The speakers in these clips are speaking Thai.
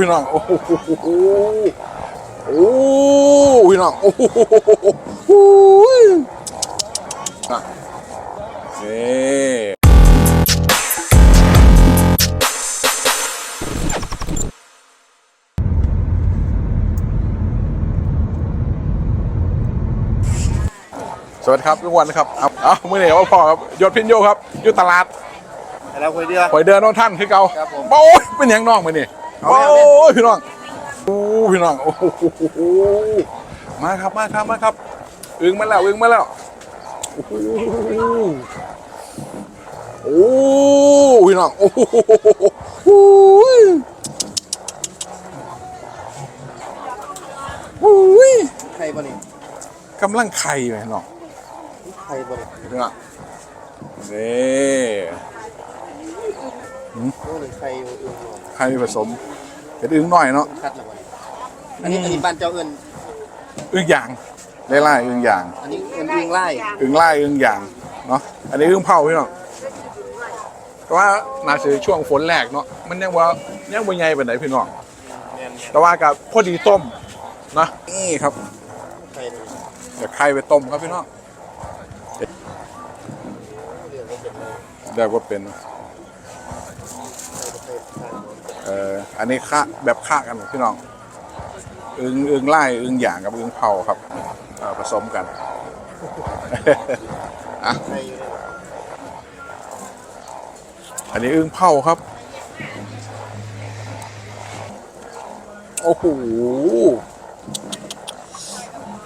พี่น้อง โอ้โหโอ้พี่น้อง โอ้โหอะนี่สวัสดีครับทุกวันครับ เอาเอาเมื่อไหร่ว่าพอครับยศพินโยครับอยู่ตลาดแล้วคุยเดียวหอยเดือนโน่นท่านคือเก่าครับผมโอ้ยเป็นยังน้องมานี่เอา โอ้ยพี่น้องโอ้พี่น้องโอ้โหมาครับมาครับมาครับอึงมาแล้วอึงมาแล้วโอ้โหโอ้พี่น้องโอ้โหโอ้ยโอ้ยไข่บ่นี่กำลังไข่ไหมน้องไข่บ่นี่พี่น้ องนี่โอ้หนึ่งไข่อยู่อื่นบ่ไข่ผสมเป็นอึ้งหน่อยเนาะ คัดแล้วบ่นี่อันนี้อันนี้บ้านเจ้าเอิ้นอึ้งยางไล่ๆอึ้งยางอันนี้เอิ้นอึ่งไล่อึ่งไล่อึ่งอย่างเนาะอันนี้อึ่งเผาพี่น้องแต่ว่าน่าจะช่วงฝนแรกเนาะมันยังว่ายังบ่ใหญ่ปานไหนพี่น้องแม่นแต่ว่ากับพอดีต้มนะนี่ครับๆไข่นี่เดี๋ยวไข่ไปต้มครับพี่น้องเรียกว่าเป็นเลยเดี๋ยวก็เป็นไอันนี้ค่าแบบค่ากันพี่น้องอึงอึงไล่อึงอย่างกับอึงเผาครับผสมกันอะอันนี้อึงเผาครับ โอ้โห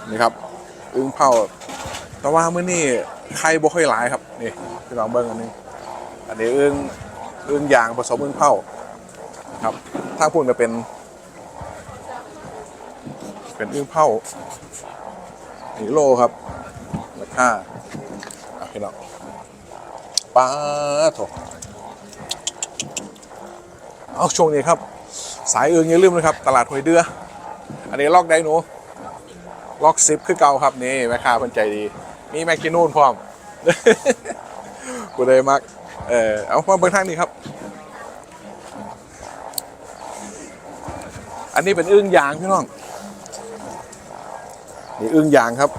นี่ครับอึงเผาแต่ว่ามื้อนี้ไข่บ่ค่อยหลายครับนี่พี่น้องเบิ่งอันนี้ อันนี้อึงอึ่งยางผสมอึงเผา ครับ ถ้าพูดจะเป็น เป็นอึ่งเผาอีโลครับราคาอะพี่น้องป้าโถเอาช่วงนี้ครับ สายอื่นอย่าลืมนะครับ ตลาดหอยเดือ อันนี้ล็อกได้หนูล็อกซิปคือเก่าครับนี่แม่ค้าเพิ่นใจดี มีแมกกินูนพร้อมกูเลยมัก เออเอามาเบิ่งทางนี้ครับ อันนี้เป็นอึ้งยางพี่น้องนี่อึ้งยางครับ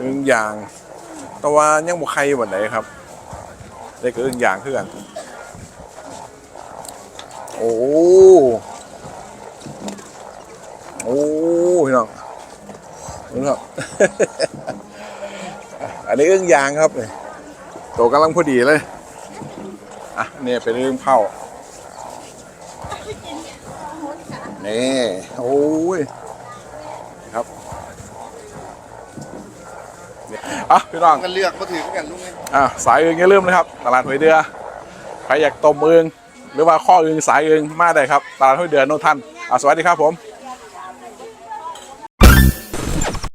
อึ้งยาง แต่ว่ายังบ่ใครวันไหนครับ ได้ก็อึ้งยางคือกันโอ้โอ้พี่น้องนี่ครับ อันนี้อึ้งยางครับโตกำลังพอดีเลย อะเนี่ยเป็นอึ้งเผา นี่โอ้ยครับนี่อะพี่น้องกันเลือกบ่ถือกันลุงไงอะสายอึงอย่าลืมนะครับ ตลาดหอยเดือใครอยากต้มอึงหรือว่าข้ออึงสายอึงมาได้ครับ ตลาดหอยเดือนนนทันอะสวัสดีครับผม